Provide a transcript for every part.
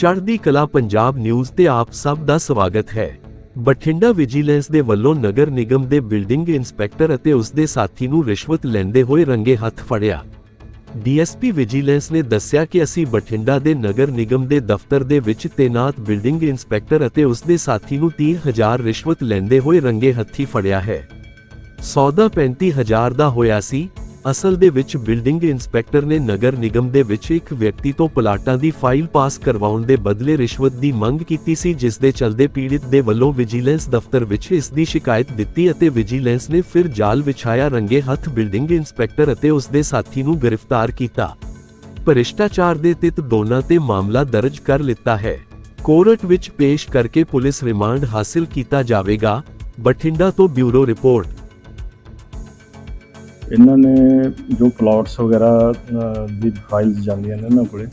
ਚੜ੍ਹਦੀ ਕਲਾ ਪੰਜਾਬ ਨਿਊਜ਼ ਤੇ ਆਪ ਸਭ ਦਾ ਸਵਾਗਤ ਹੈ। ਬਠਿੰਡਾ ਵਿਜੀਲੈਂਸ ਦੇ ਵੱਲੋਂ ਨਗਰ ਨਿਗਮ ਦੇ ਬਿਲਡਿੰਗ ਇੰਸਪੈਕਟਰ ਅਤੇ ਉਸ ਦੇ ਸਾਥੀ ਨੂੰ ਰਿਸ਼ਵਤ ਲੈਂਦੇ ਹੋਏ ਰੰਗੇ ਹੱਥ ਫੜਿਆ। ਡੀਐਸਪੀ ਵਿਜੀਲੈਂਸ ਨੇ ਦੱਸਿਆ ਕਿ ਅਸੀਂ ਬਠਿੰਡਾ ਦੇ ਨਗਰ ਨਿਗਮ ਦੇ ਦਫ਼ਤਰ ਦੇ ਵਿੱਚ ਤੈਨਾਤ ਬਿਲਡਿੰਗ ਇੰਸਪੈਕਟਰ ਅਤੇ ਉਸ ਦੇ ਸਾਥੀ ਨੂੰ 30000 ਰਿਸ਼ਵਤ ਲੈਂਦੇ ਹੋਏ ਰੰਗੇ ਹੱਥੀ ਫੜਿਆ ਹੈ। ਸੌਦਾ 35000 ਦਾ ਹੋਇਆ ਸੀ ਅਸਲ ਦੇ ਵਿੱਚ ਬਿਲਡਿੰਗ ਇੰਸਪੈਕਟਰ ਨੇ ਨਗਰ ਨਿਗਮ ਦੇ ਵਿੱਚ ਇੱਕ ਵਿਅਕਤੀ ਤੋਂ ਪਲਾਟਾਂ ਦੀ ਫਾਈਲ ਪਾਸ ਕਰਵਾਉਣ ਦੇ ਬਦਲੇ ਰਿਸ਼ਵਤ ਦੀ ਮੰਗ ਕੀਤੀ ਸੀ, ਜਿਸ ਦੇ ਚਲਦੇ ਪੀੜਿਤ ਦੇ ਵੱਲੋਂ ਵਿਜੀਲੈਂਸ ਦਫ਼ਤਰ ਵਿੱਚ ਇਸ ਦੀ ਸ਼ਿਕਾਇਤ ਦਿੱਤੀ ਅਤੇ ਵਿਜੀਲੈਂਸ ਨੇ ਫਿਰ ਜਾਲ ਵਿਛਾਇਆ, ਰੰਗੇ ਹੱਥ ਬਿਲਡਿੰਗ ਇੰਸਪੈਕਟਰ ਅਤੇ ਉਸ ਦੇ ਸਾਥੀ ਨੂੰ ਗ੍ਰਿਫਤਾਰ ਕੀਤਾ। ਭ੍ਰਿਸ਼ਟਾਚਾਰ ਦੇ ਤਿੱਤ ਦੋਨਾਂ ਤੇ ਮਾਮਲਾ ਦਰਜ ਕਰ ਲਿੱਤਾ ਹੈ। ਕੋਰਟ ਵਿੱਚ ਪੇਸ਼ ਕਰਕੇ ਪੁਲਿਸ ਰਿਮਾਂਡ ਹਾਸਲ ਕੀਤਾ ਜਾਵੇਗਾ। ਬਠਿੰਡਾ ਤੋਂ ਬਿਊਰੋ ਰਿਪੋਰਟ। ਇਹਨਾਂ ਨੇ ਜੋ ਪਲਾਟਸ ਵਗੈਰਾ ਦੀ ਫਾਈਲਸ ਜਾਂਦੀਆਂ ਨੇ ਇਹਨਾਂ ਕੋਲੇ,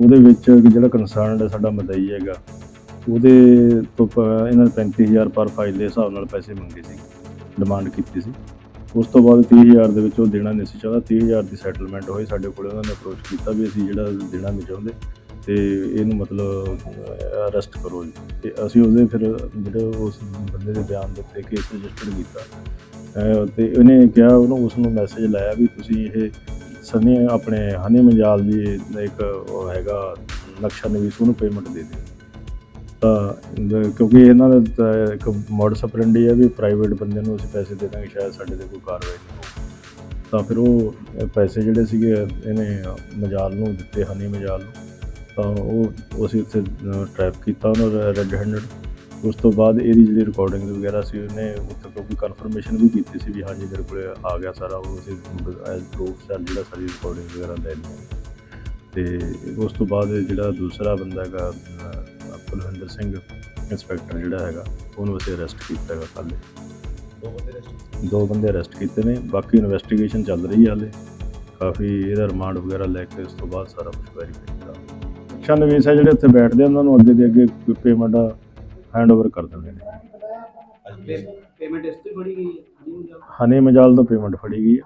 ਉਹਦੇ ਵਿੱਚ ਜਿਹੜਾ ਕੰਸਰਨਡ ਸਾਡਾ ਮਦਈ ਹੈਗਾ, ਉਹਦੇ ਤੋਂ ਪ- ਇਹਨਾਂ ਨੇ 35000 ਪਰ ਫਾਈਲ ਦੇ ਹਿਸਾਬ ਨਾਲ ਪੈਸੇ ਮੰਗੇ ਸੀ ਡਿਮਾਂਡ ਕੀਤੀ ਸੀ। ਉਸ ਤੋਂ ਬਾਅਦ 30000 ਦੇ ਵਿੱਚ ਉਹ ਦੇਣਾ ਨਹੀਂ ਸੀ ਚਾਹੁੰਦਾ 30000 ਦੀ ਸੈਟਲਮੈਂਟ ਹੋਈ ਸਾਡੇ ਕੋਲੇ, ਉਹਨਾਂ ਨੇ ਅਪਰੋਚ ਕੀਤਾ ਵੀ ਅਸੀਂ ਜਿਹੜਾ ਦੇਣਾ ਨਹੀਂ ਚਾਹੁੰਦੇ, ਤੇ ਇਹਨੂੰ ਮਤਲਬ ਅਰੈਸਟ ਕਰੋ ਜੀ। ਤੇ ਅਸੀਂ ਉਹਦੇ ਫਿਰ, ਜਿਹੜੇ ਉਸ ਬੰਦੇ ਦੇ ਬਿਆਨ ਦਿੱਤੇ ਕੇਸ ਰਜਿਸਟਰ ਕੀਤਾ। ਤੇ ਉਹਨੇ ਕਿਹਾ, ਉਹਨੂੰ ਉਸ ਨੂੰ ਮੈਸੇਜ ਲਾਇਆ ਵੀ ਤੁਸੀਂ ਇਹ ਸਨੀ, ਆਪਣੇ ਹਨੀ ਮੰਜਾਲ ਦੀ ਇੱਕ ਉਹ ਹੈਗਾ, ਨਕਸ਼ਾ ਨਿਵੀਸ, ਉਹਨੂੰ ਪੇਮੈਂਟ ਦੇ ਦਿਓ। ਤਾਂ ਕਿਉਂਕਿ ਇਹਨਾਂ ਦਾ ਇੱਕ ਮੋਡਸ ਅਪਰੈਂਡੀ ਹੈ ਵੀ ਪ੍ਰਾਈਵੇਟ ਬੰਦੇ ਨੂੰ ਅਸੀਂ ਪੈਸੇ ਦੇ ਦਾਂਗੇ, ਸ਼ਾਇਦ ਸਾਡੇ ਤੇ ਕੋਈ ਕਾਰਵਾਈ ਨਹੀਂ ਹੋਊ। ਤਾਂ ਫਿਰ ਉਹ ਪੈਸੇ ਜਿਹੜੇ ਸੀਗੇ, ਇਹਨੇ ਮਜਾਲ ਨੂੰ ਦਿੱਤੇ ਹਨੀ ਮਜਾਲ ਨੂੰ। ਤਾਂ ਉਹ, ਅਸੀਂ ਉੱਥੇ ਟਰੈਪ ਕੀਤਾ, ਉਹਨੂੰ ਰੈੱਡ ਹੈਂਡਡ ਉਸ ਤੋਂ ਬਾਅਦ ਇਹਦੀ ਜਿਹੜੀ ਰਿਕਾਰਡਿੰਗ ਵਗੈਰਾ ਸੀ ਉਹਨੇ ਉੱਥੇ ਕਿਉਂਕਿ ਕਨਫਰਮੇਸ਼ਨ ਵੀ ਕੀਤੀ ਸੀ ਵੀ ਹਾਂਜੀ ਮੇਰੇ ਕੋਲੇ ਆ ਗਿਆ ਸਾਰਾ ਉਹ ਅਸੀਂ ਐਜ਼ ਪ੍ਰੂਫ ਸਰ ਜਿਹੜਾ ਸਾਰੀ ਰਿਕਾਰਡਿੰਗ ਵਗੈਰਾ ਲੈ ਲਈ ਤੇ ਉਸ ਤੋਂ ਬਾਅਦ ਜਿਹੜਾ ਦੂਸਰਾ ਬੰਦਾ ਹੈਗਾ ਕੁਲਵਿੰਦਰ ਸਿੰਘ ਇੰਸਪੈਕਟਰ ਜਿਹੜਾ ਹੈਗਾ ਉਹਨੂੰ ਅਸੀਂ ਅਰੈਸਟ ਕੀਤਾ ਹੈਗਾ ਕੱਲ੍ਹ। ਦੋ ਬੰਦੇ ਅਰੈਸਟ ਕੀਤੇ? ਨੇ ਬਾਕੀ ਇਨਵੈਸਟੀਗੇਸ਼ਨ ਚੱਲ ਰਹੀ ਹੈ ਹਾਲੇ। ਕਾਫੀ ਇਹਦਾ ਰਿਮਾਂਡ ਵਗੈਰਾ ਲੈ ਕੇ ਉਸ ਤੋਂ ਬਾਅਦ ਸਾਰਾ ਕੁਝ ਵੈਰੀਫਾਈ ਕਰਾਂਗੇ ਅੱਛਾ ਨਵੀਸ ਹੈ ਜਿਹੜੇ ਉੱਥੇ ਬੈਠਦੇ ਆ, ਉਹਨਾਂ ਨੂੰ ਅੱਗੇ ਦੇ ਅੱਗੇ ਪੇਮੈਂਟ ਹੈਂਡਓਵਰ ਕਰ ਦਿੰਦੇ ਨੇ। ਪੇਮੈਂਟ ਇਸ ਤੋਂ ਫੜੀ ਗਈ ਹੈ? ਹਨੀ ਮਜਾਲ ਤੋਂ ਪੇਮੈਂਟ ਫੜੀ ਗਈ ਹੈ।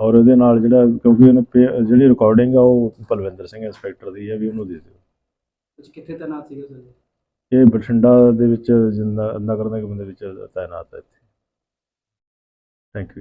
ਔਰ ਉਹਦੇ ਨਾਲ ਜਿਹੜਾ ਕਿਉਂਕਿ ਉਹਨੇ ਜਿਹੜੀ ਰਿਕਾਰਡਿੰਗ ਆ ਉਹ ਪਲਵਿੰਦਰ ਸਿੰਘ ਇੰਸਪੈਕਟਰ ਦੀ ਹੈ ਵੀ ਉਹਨੂੰ ਦੇ ਦਿਓ। ਤੁਸੀਂ ਕਿੱਥੇ ਤੈਨਾਤ ਸੀਗੇ ਸਰ? ਇਹ ਬਠਿੰਡਾ ਦੇ ਵਿੱਚ ਜਿੰਦਾ- ਨਗਰ ਨਿਗਮ ਦੇ ਵਿੱਚ ਤਾਇਨਾਤ ਹੈ ਇੱਥੇ। Thank you